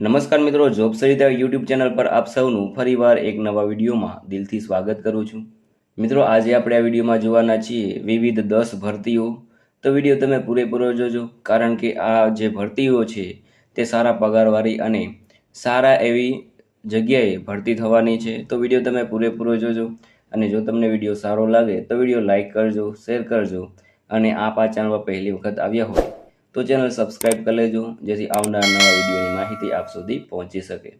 નમસ્કાર મિત્રો, job Sarita YouTube channel પર આપ સૌનું ફરીવાર એક નવા વિડીયોમાં દિલથી સ્વાગત કરું છું. મિત્રો, આજે આપણે આ વિડીયોમાં જોવાના છીએ વિવિધ દસ ભરતીઓ. તો વીડિયો તમે પૂરેપૂરો જોજો, કારણ કે આ જે ભરતીઓ છે તે સારા પગારવાળી અને સારા એવી જગ્યાએ ભરતી થવાની છે. તો વીડિયો તમે પૂરેપૂરો જોજો અને જો તમને વીડિયો સારો લાગે તો વીડિયો લાઇક કરજો, શેર કરજો અને આપ આ ચેનલ પર પહેલી વખત આવ્યા હોય તો ચેનલ સબસ્ક્રાઇબ કરી લેજો, જેથી આવનાર નવા વિડીયોની માહિતી આપ સુધી પહોંચી શકે.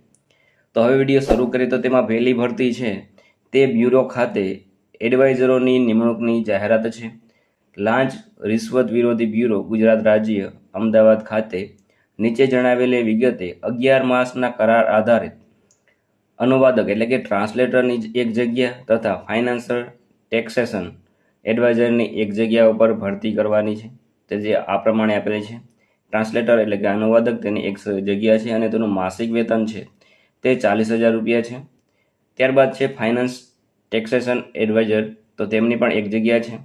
તો હવે વીડિયો શરૂ કરીએ તો તેમાં પહેલી ભરતી છે. તે બ્યુરો ખાતે એડવાઇઝરોની નિમણૂકની જાહેરાત છે. લાંચ રિશ્વત વિરોધી બ્યુરો ગુજરાત રાજ્ય અમદાવાદ ખાતે નીચે જણાવેલી વિગતે અગિયાર માસના કરાર આધારિત અનુવાદક એટલે કે ટ્રાન્સલેટરની એક જગ્યા તથા ફાઇનાન્સર ટેક્સેશન એડવાઇઝરની એક જગ્યા ઉપર ભરતી કરવાની છે. તે જે આ પ્રમાણે આપેલી છે. ટ્રાન્સલેટર એટલે કે અનુવાદક તેની એક જગ્યા છે અને તેનું માસિક વેતન છે. તે ચાલીસ હજાર રૂપિયા છે. ત્યારબાદ છે ફાઇનાન્સ ટેક્સેશન એડવાઇઝર તો તેમની પણ એક જગ્યા છે.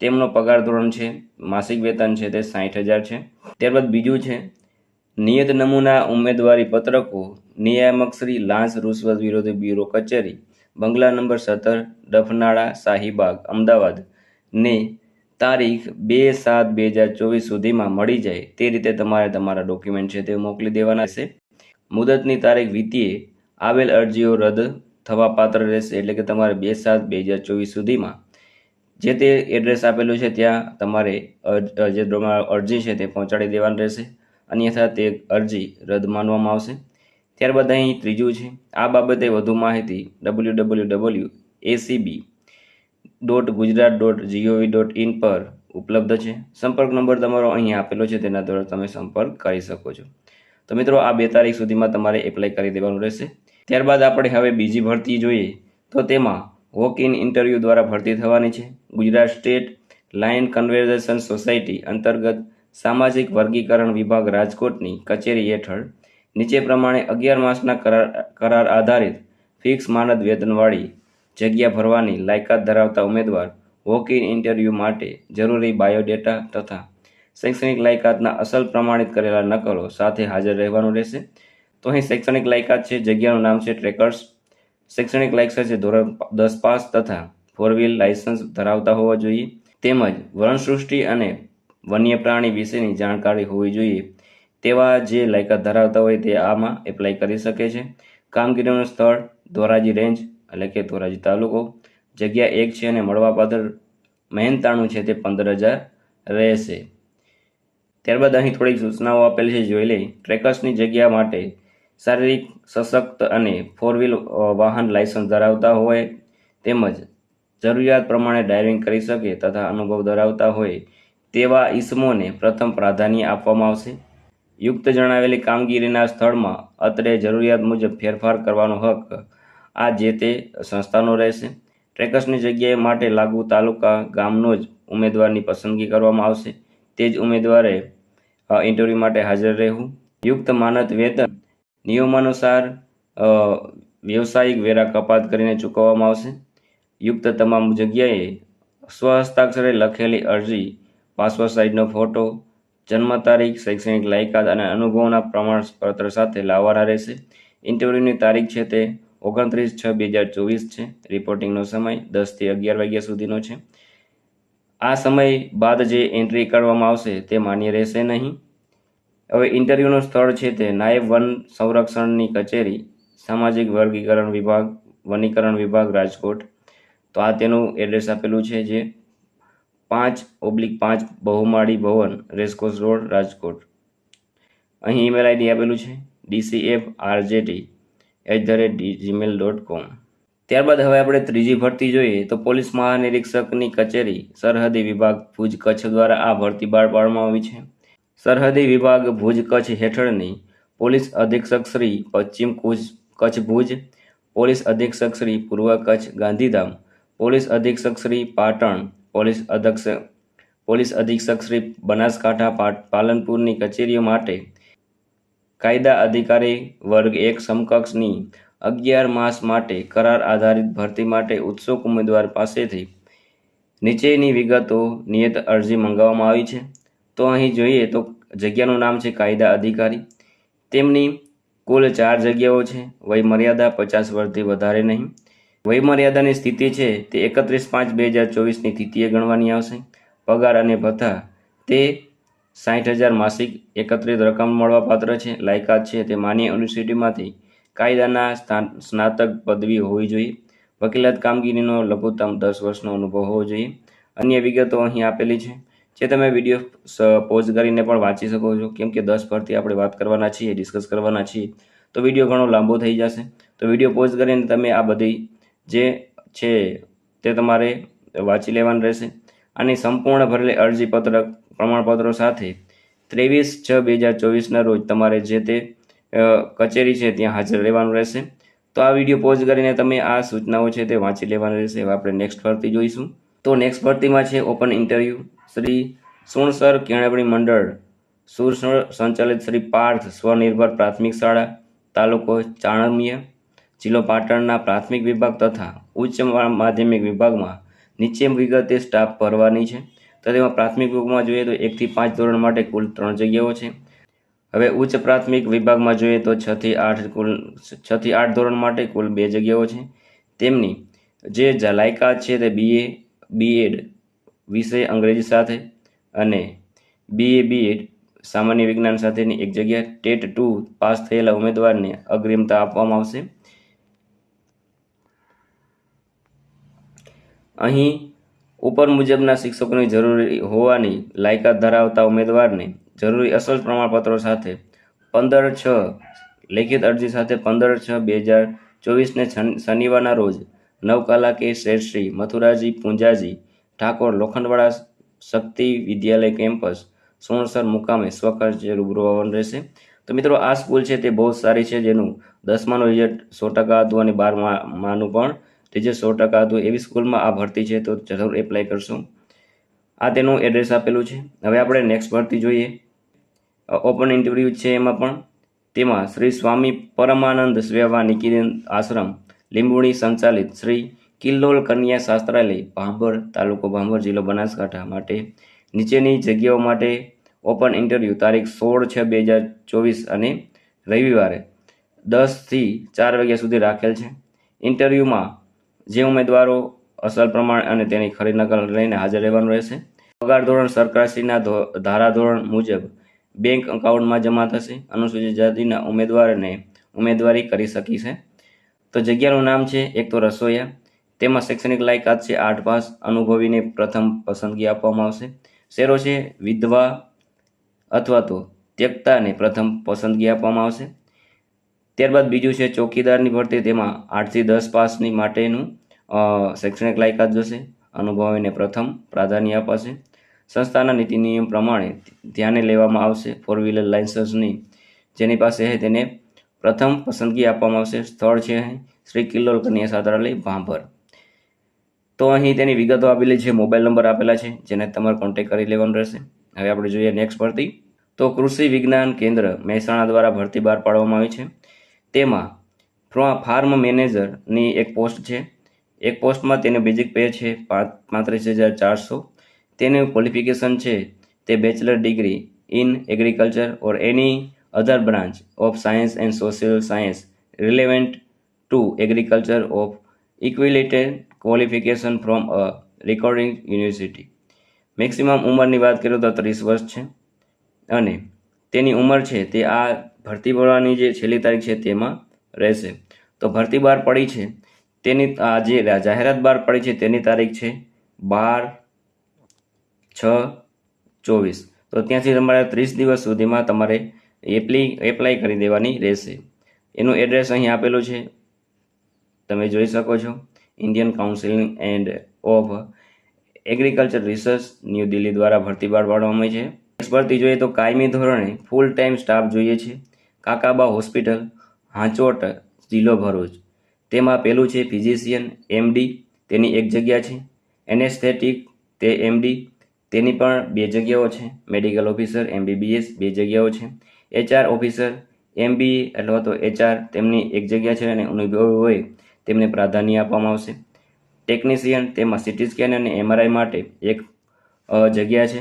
તેમનો પગાર ધોરણ છે, માસિક વેતન છે તે સાઠ હજાર છે. ત્યારબાદ બીજું છે, નિયત નમૂના ઉમેદવારી પત્રકો, નિયામક શ્રી લાંચ રૂશ્વત વિરોધી બ્યુરો કચેરી, બંગલા નંબર સત્તર, ડફનાળા, શાહીબાગ, અમદાવાદ, ને તારીખ બે સાત બે હજાર ચોવીસ સુધીમાં મળી જાય. તે રીતે તમારે તમારા ડોક્યુમેન્ટ છે તે મોકલી દેવાના છે. મુદતની તારીખ વીતીએ. આવેલ અરજીઓ રદ થવા પાત્ર રહેશે એટલે કે તમારે બે સાત બે હજાર ચોવીસ સુધીમાં જે તે એડ્રેસ આપેલું છે ત્યાં તમારે જે અરજી છે તે પહોંચાડી દેવાની રહેશે. અન્યથા તે અરજી રદ માનવામાં આવશે. ત્યારબાદ અહીં ત્રીજું છે. આ બાબતે વધુ માહિતી W W W ACB dot Gujarat dot GOV dot in પર ઉપલબ્ધ છે. સંપર્ક નંબર તમારો અહીં આપેલો છે, તેના દ્વારા તમે સંપર્ક કરી શકો છો. તો મિત્રો, આ બે તારીખ સુધીમાં તમારે એપ્લાય કરી દેવાનું રહેશે. ત્યારબાદ આપણે હવે બીજી ભરતી જોઈએ, તો તેમાં વોક ઇન ઇન્ટરવ્યૂ દ્વારા ભરતી થવાની છે. Gujarat state lion conversation society અંતર્ગત સામાજિક વર્ગીકરણ વિભાગ રાજકોટની કચેરી હેઠળ નીચે પ્રમાણે અગિયાર માસના કરાર કરાર આધારિત ફિક્સ માનદ વેતનવાળી જગ્યા ભરવાની લાયકાત ધરાવતા ઉમેદવાર વોક ઇન ઇન્ટરવ્યૂ માટે જરૂરી બાયોડેટા તથા શૈક્ષણિક લાયકાતના અસલ પ્રમાણિત કરેલા નકલો સાથે હાજર રહેવાનું રહેશે. તો અહીં શૈક્ષણિક લાયકાત છે, જગ્યાનું નામ છે ટ્રેકર્સ શૈક્ષણિક લાયકાત છે ધોરણ દસ પાસ તથા ફોર વ્હીલ લાયસન્સ ધરાવતા હોવા જોઈએ. તેમજ વનસૃષ્ટિ અને વન્ય પ્રાણી વિશેની જાણકારી હોવી જોઈએ. તેવા જે લાયકાત ધરાવતા હોય તે આમાં એપ્લાય કરી શકે છે. કામગીરીનું સ્થળ, ધોરાજી રેન્જ એટલે કે ધોરાજી તાલુકો. જગ્યા એક છે અને મળવાપાદર મહેનતાણું છે તે પંદર હજાર રહેશે. ત્યારબાદ અહીં થોડીક સૂચનાઓ આપેલી છે, જોઈ લઈ ટ્રેકર્સની જગ્યા માટે શારીરિક, સશક્ત અને ફોર વ્હીલ વાહન લાયસન્સ ધરાવતા હોય તેમજ જરૂરિયાત પ્રમાણે ડ્રાઇવિંગ કરી શકે તથા અનુભવ ધરાવતા હોય તેવા ઈસમોને પ્રથમ પ્રાધાન્ય આપવામાં આવશે. યુક્ત જણાવેલી કામગીરીના સ્થળમાં અત્રે જરૂરિયાત મુજબ ફેરફાર કરવાનો હક આ જે તે સંસ્થાનો રહેશે. ટ્રેકર્સની જગ્યાએ માટે લાગુ તાલુકા ગામનો જ ઉમેદવારની પસંદગી કરવામાં આવશે. તે જ ઉમેદવારે ઇન્ટરવ્યૂ માટે હાજર રહેવું. યુક્ત માનદ વેતન નિયમાનુસાર વ્યવસાયિક વેરા કપાત કરીને ચૂકવવામાં આવશે. યુક્ત તમામ જગ્યાએ સ્વહસ્તાક્ષરે લખેલી અરજી પાસપોર્ટ સાઇઝનો ફોટો, જન્મ તારીખ, શૈક્ષણિક લાયકાત અને અનુભવના પ્રમાણપત્ર સાથે લાવવાના રહેશે. ઇન્ટરવ્યૂની તારીખ છે તે ઓગણત્રીસ છ બે હજાર ચોવીસ છે. રિપોર્ટિંગનો સમય દસથી અગિયાર વાગ્યા સુધીનો છે. આ સમય બાદ જે એન્ટ્રી કરવામાં આવશે તે માન્ય રહેશે નહીં. હવે ઇન્ટરવ્યૂનું સ્થળ છે તે નાયબ વન સંરક્ષણની કચેરી, સામાજિક વર્ગીકરણ વિભાગ, વનીકરણ વિભાગ, રાજકોટ. તો આ તેનું એડ્રેસ આપેલું છે જે પાંચ ઓબ્લિક પાંચ બહુમાળી ભવન રેસકોર્સ રોડ, રાજકોટ. અહીં ઈમેલ આઈડી આપેલું છે. DCF RJT at the rate Gmail dot com ત્યારબાદ હવે આપણે ત્રીજી ભરતી જોઈએ તો પોલીસ મહાનિરીક્ષકની કચેરી સરહદી વિભાગ ભુજ કચ્છ દ્વારા આ ભરતી બહાર પાડવામાં આવી છે. સરહદી વિભાગ ભુજ કચ્છ હેઠળની પોલીસ અધિક્ષક શ્રી પશ્ચિમ કુચ- કચ્છ ભુજ, પોલીસ અધિક્ષક શ્રી પૂર્વ કચ્છ ગાંધીધામ, પોલીસ અધિક્ષક શ્રી પાટણ, પોલીસ અધ્યક્ષ, પોલીસ અધિક્ષક શ્રી બનાસકાંઠા પાલનપુરની કચેરીઓ માટે કાયદા અધિકારી વર્ગ એક સમકક્ષની અગિયાર માસ માટે કરાર આધારિત ભરતી માટે ઉત્સુક ઉમેદવાર પાસેથી નીચેની વિગતો નિયત અરજી મંગાવવામાં આવી છે. તો અહીં જોઈએ તો જગ્યાનું નામ છે કાયદા અધિકારી. તેમની કુલ ચાર જગ્યાઓ છે. વયમર્યાદા પચાસ વર્ષથી વધારે નહીં. વયમર્યાદાની સ્થિતિ છે તે એકત્રીસ પાંચ બે હજાર ચોવીસની સ્થિતિએ ગણવાની આવશે. પગાર અને ભથ્થા તે સાઠ હજાર માસિક એકત્રિત રકમ મળવાપાત્ર છે, લાયકાત છે. તે માન્ય યુનિવર્સિટીમાંથી કાયદાના સ્ના- સ્નાતક પદવી હોવી જોઈએ. વકીલાત કામગીરીનો લઘુત્તમ દસ વર્ષનો અનુભવ હોવો જોઈએ. અન્ય વિગતો અહીં આપેલી છે, જે તમે વીડિયો પોઝ કરીને પણ વાંચી શકો છો. કેમ કે દસ પરથી આપણે વાત કરવાના છીએ, ડિસ્કસ કરવાના છીએ, તો વીડિયો ઘણો લાંબો થઈ જશે. તો વીડિયો પોઝ કરીને તમે આ બધી જે છે તે તમારે વાંચી લેવાનું રહેશે. આની સંપૂર્ણ ભરેલી અરજી પત્રક પ્રમાણપત્રો સાથે ત્રેવીસ છ બે હજાર ચોવીસના રોજ તમારે જે તે કચેરી છે ત્યાં હાજર રહેવાનું રહેશે. તો આ વીડિયો પોઝ કરીને તમે આ સૂચનાઓ છે તે વાંચી લેવાની રહેશે. હવે આપણે નેક્સ્ટ ભરતી જોઈશું. તો નેક્સ્ટ ભરતીમાં છે ઓપન ઇન્ટરવ્યૂ શ્રી સુણસર કેળવણી મંડળ સુરસણ સંચાલિત શ્રી પાર્થ સ્વનિર્ભર પ્રાથમિક શાળા, તાલુકો ચાણમિયા જિલ્લો પાટણના પ્રાથમિક વિભાગ તથા ઉચ્ચ માધ્યમિક વિભાગમાં નીચે વિગતે સ્ટાફ ભરવાની છે. તેમાં પ્રાથમિક વિભાગમાં જોઈએ તો એકથી પાંચ ધોરણ માટે કુલ ત્રણ જગ્યાઓ છે. હવે ઉચ્ચ પ્રાથમિક વિભાગમાં જોઈએ તો છથી આઠ કુલ છથી આઠ ધોરણ માટે કુલ બે જગ્યાઓ છે. તેમની જે લાયકાત છે તે બીએ બીએડ વિષય અંગ્રેજી સાથે અને બીએ બીએડ સામાન્ય વિજ્ઞાન સાથેની એક જગ્યા ટેટ ટુ પાસ થયેલા ઉમેદવારને અગ્રિમતા આપવામાં આવશે. અહીં ઉપર મુજબના શિક્ષકોની જરૂરી હોવાની લાયકાત ધરાવતા ઉમેદવારને જરૂરી અસલ પ્રમાણપત્રો સાથે પંદર છ લેખિત અરજી સાથે પંદર છ બે હજાર ચોવીસને શનિવારના રોજ નવ કલાકે શેરશ્રી મથુરાજી પૂંજાજી ઠાકોર લોખંડવાળા શક્તિ વિદ્યાલય કેમ્પસ સોણસર મુકામે સ્વખર્ચે રૂબરૂ આવવાનું રહેશે. તો મિત્રો, આ સ્કૂલ છે તે બહુ સારી છે, જેનું દસમાનું રિઝલ્ટ સો ટકા હતું અને બારમાનું પણ રિઝલ્ટ સો ટકા હતું એવી સ્કૂલમાં આ ભરતી છે, તો જરૂર એપ્લાય કરશો. આ તેનું એડ્રેસ આપેલું છે. હવે આપણે નેક્સ્ટ ભરતી જોઈએ. ઓપન ઇન્ટરવ્યૂ છે એમાં પણ. તેમાં શ્રી સ્વામી પરમાનંદ સેવા નિકેતન આશ્રમ લીંબુણી સંચાલિત શ્રી કિલ્લોલ કન્યા શાસ્ત્રાલય, ભાંભર તાલુકો ભાંભર, જિલ્લો બનાસકાંઠા માટે. નીચેની જગ્યાઓ માટે ઓપન ઇન્ટરવ્યૂ તારીખ સોળ છ બે હજાર ચોવીસ અને રવિવારે દસથી ચાર વાગ્યા સુધી રાખેલ છે. ઇન્ટરવ્યૂમાં જે ઉમેદવારો અસલ પ્રમાણ અને તેની ખરી નકલ લઈને હાજર રહેવાનું રહેશે. પગાર ધોરણ સરકારશ્રીના ધારાધોરણ મુજબ બેંક એકાઉન્ટમાં જમા થશે. અનુસૂચિત જાતિના ઉમેદવારને ઉમેદવારી કરી શકી છે. તો જગ્યાનું નામ છે એક તો રસોઈયા. તેમાં શૈક્ષણિક લાયકાત છે આઠ પાસ. અનુભવીને પ્રથમ પસંદગી આપવામાં આવશે. શેરો છે વિધવા અથવા તો ત્યક્તાને પ્રથમ પસંદગી આપવામાં આવશે. ત્યારબાદ બીજું છે ચોકીદારની ભરતી. તેમાં આઠથી દસ પાસની માટેનું શૈક્ષણિક લાયકાત જોશે. અનુભવીને પ્રથમ પ્રાધાન્ય અપાશે. સંસ્થાના નીતિ નિયમ પ્રમાણે ધ્યાને લેવામાં આવશે. ફોર વ્હીલર લાયસન્સની જેની પાસે છે તેને પ્રથમ પસંદગી આપવામાં આવશે. સ્થળ છે અહીં, શ્રી કિલ્લોલ કન્યા છાત્રાલય ભાંભર. તો અહીં તેની વિગતો આપેલી છે મોબાઈલ નંબર આપેલા છે, જેને તમારે કોન્ટેક્ટ કરી લેવાનું રહેશે. હવે આપણે જોઈએ નેક્સ્ટ ભરતી. તો કૃષિ વિજ્ઞાન કેન્દ્ર મહેસાણા દ્વારા ભરતી બહાર પાડવામાં આવી છે. તેમાં ફ્રો- ફાર્મ મેનેજરની એક પોસ્ટ છે. એક પોસ્ટમાં તેને બેઝિક પે છે પાંત્રીસ હજાર ચારસો. તેનું ક્વોલિફિકેશન છે તે bachelor degree in agriculture or any other branch of science and social science relevant to agriculture of equivalent qualification from a recording university. Maximum ઉંમરની વાત કરીએ તો ત્રીસ વર્ષ છે. અને તેની ઉંમર છે તે આ ભરતી ભરવાની જે છેલ્લી તારીખ છે તેમાં રહેશે. તો ભરતી બહાર પડી છે. તેની જે જાહેરાત બહાર પડી છે તેની તારીખ છે બાર છ ચોવીસ. તો ત્યાંથી તમારે ત્રીસ દિવસ સુધીમાં તમારે એપ્લી, એપ્લાય કરી દેવાની રહેશે. એનું એડ્રેસ અહીં આપેલું છે. તમે જોઈ શકો છો. Indian counselling and of agriculture research new Delhi દ્વારા ભરતી બહાર પાડવામાં આવી છે. ભરતી જોઈએ તો કાયમી ધોરણે ફૂલ ટાઈમ સ્ટાફ જોઈએ છે. કાકાબા હોસ્પિટલ, હાંચોટ જિલ્લો ભરૂચ. તેમાં પેલું છે ફિઝિશિયન એમડી, તેની એક જગ્યા છે. એનેસ્થેટિક તે એમડી, તેની પણ બે જગ્યાઓ છે. મેડિકલ ઓફિસર, એમબીબીએસ, બે જગ્યાઓ છે. એચઆર ઓફિસર એમબીએ અથવા તો એચઆર, તેમની એક જગ્યા છે અને અનુભવી હોય તેમને પ્રાધાન્ય આપવામાં આવશે. ટેકનિશિયન તેમાં સિટી સ્કેન અને એમઆરઆઈ માટે એક જગ્યા છે.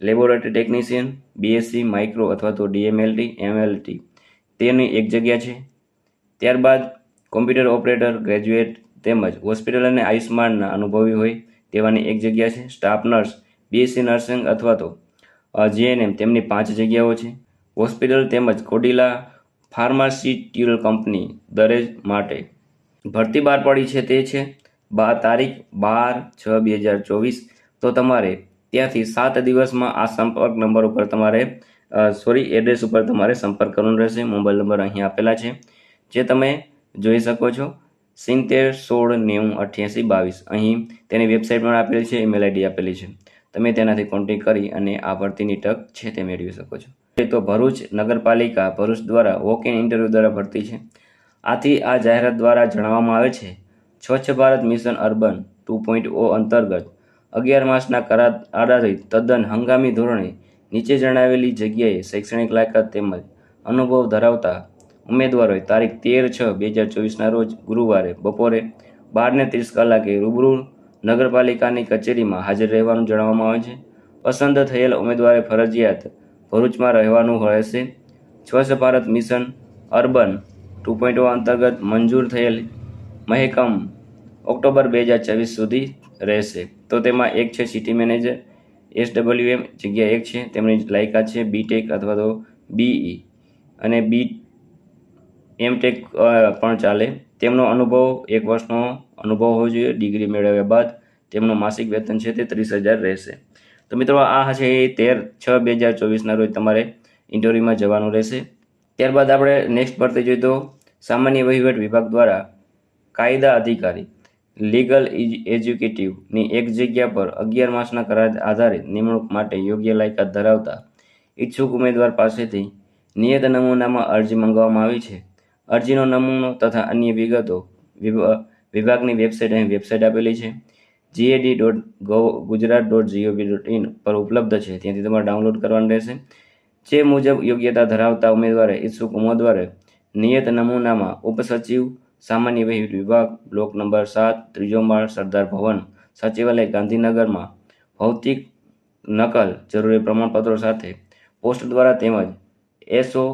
લેબોરેટરી ટેકનિશિયન, બીએસસી, માઇક્રો અથવા તો ડીએમએલટી, એમએલટી. તેની એક જગ્યા છે. ત્યારબાદ કોમ્પ્યુટર ઓપરેટર, ગ્રેજ્યુએટ તેમજ હોસ્પિટલ અને આયુષ્માનના અનુભવી હોય તેવાની એક જગ્યા છે. સ્ટાફ નર્સ, બીએસસી નર્સિંગ અથવા તો જીએનએમ તેમની પાંચ જગ્યાઓ છે. હોસ્પિટલ તેમજ કોડિલા ફાર્માસ્યુટિકલ કંપની દરેજ માટે ભરતી બહાર પડી છે તે છે. બાર તારીખ બાર છ બે હજાર ચોવીસ. તો તમારે ત્યાંથી સાત દિવસમાં આ સંપર્ક નંબર ઉપર તમારે સોરી એડ્રેસ ઉપર તમારે સંપર્ક કરવાનો રહેશે. મોબાઈલ નંબર અહીં આપેલા છે. જે તમે જોઈ શકો છો, સિત્તેર સોળ નેવું અઠ્યાસી બાવીસ. અહીં તેની વેબસાઇટ પણ આપેલી છે ઈમેલ આઈડી આપેલી છે. તમે તેનાથી કોન્ટેક કરી અને આ ભરતીની તક છે તે મેળવી શકો છો. તો ભરૂચ નગરપાલિકા, ભરૂચ દ્વારા વોક ઇન ઇન્ટરવ્યૂ દ્વારા ભરતી છે. આથી આ જાહેરાત દ્વારા જણાવવામાં આવે છે, Swachh Bharat mission urban two point O અંતર્ગત અગિયાર માસના કરાર આધારિત તદ્દન હંગામી ધોરણે નીચે જણાવેલી જગ્યાએ શૈક્ષણિક લાયકાત તેમજ અનુભવ ધરાવતા ઉમેદવારોએ તારીખ તેર છ બે હજાર ચોવીસના રોજ ગુરુવારે બપોરે બારને ત્રીસ કલાકે રૂબરૂ નગરપાલિકાની કચેરીમાં હાજર રહેવાનું જણાવવામાં આવે છે. પસંદ થયેલ ઉમેદવારે ફરજિયાત ભરૂચમાં રહેવાનું રહેશે. Swachh Bharat mission urban two point અંતર્ગત મંજૂર થયેલ મહેકમ ઓક્ટોબર બે હજાર ચોવીસ સુધી રહેશે. તો તેમાં એક છે city manager S W M જગ્યા એક છે, તેમની લાયકાત છે બીટેક અથવા તો બીઈ અને બી એમટેક પણ ચાલે. તેમનો અનુભવ એક વર્ષનો અનુભવ હોવો જોઈએ. ડિગ્રી મેળવ્યા બાદ તેમનું માસિક વેતન છે તે ત્રીસ હજાર રહેશે. તો મિત્રો, આ છે એ તેર છ બે હજાર ચોવીસના રોજ તમારે ઇન્ટરવ્યૂમાં જવાનું રહેશે. ત્યારબાદ આપણે નેક્સ્ટ ભરતી જોઈએ તો સામાન્ય વહીવટ વિભાગ દ્વારા કાયદા અધિકારી લીગલ એજ્યુકેટિવની એક જગ્યા પર અગિયાર માસના કરાર આધારિત નિમણૂક માટે યોગ્ય લાયકાત ધરાવતા ઈચ્છુક ઉમેદવાર પાસેથી નિયત નમૂનામાં અરજી મંગાવવામાં આવી છે. અરજીનો નમૂનો તથા અન્ય વિગતો વિભા- વિભાગની વેબસાઇટ અહીં વેબસાઇટ આપેલી છે. GAD dot gov Gujarat dot GOV dot in પર ઉપલબ્ધ છે. ત્યાંથી તમારે ડાઉનલોડ કરવાનું રહેશે. જે મુજબ યોગ્યતા ધરાવતા ઉમેદવારે ઈચ્છુક ઉમેદવારે નિયત નમૂનામાં ઉપસચિવ સામાન્ય વહીવટ વિભાગ, બ્લોક નંબર સાત, ત્રીજો માળ, સરદાર ભવન. સચિવાલય ગાંધીનગરમાં ભૌતિક નકલ જરૂરી પ્રમાણપત્રો સાથે પોસ્ટ દ્વારા તેમજ એસઓ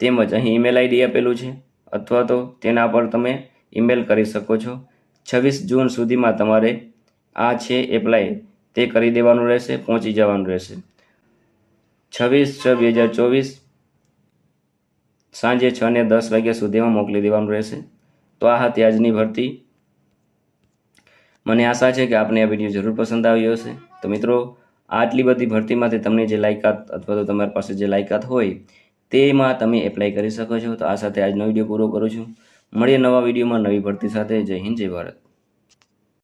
તેમજ અહીં ઈમેલ આઈડી આપેલું છે અથવા તો તેના પર તમે ઈમેલ કરી શકો છો. છવ્વીસ જૂન સુધીમાં તમારે આ છે એપ્લાય તે કરી દેવાનું રહેશે, પહોંચી જવાનું રહેશે. છવ્વીસ છ બે હજાર ચોવીસ સાંજે છ ને દસ વાગ્યા સુધીમાં મોકલી દેવાનું રહેશે. તો આ હતી આજની ભરતી. મને આશા છે કે આપને આ વીડિયો જરૂર પસંદ આવ્યો હશે. તો મિત્રો, આટલી બધી ભરતીમાંથી તમને જે લાયકાત અથવા તો તમારી પાસે જે લાયકાત હોય, તેમાં તમે એપ્લાય કરી શકો છો. તો આ સાથે આજનો વીડિયો પૂરો કરું છું. મળીએ નવા વિડીયોમાં નવી ભરતી સાથે. જય હિન્દ, જય ભારત.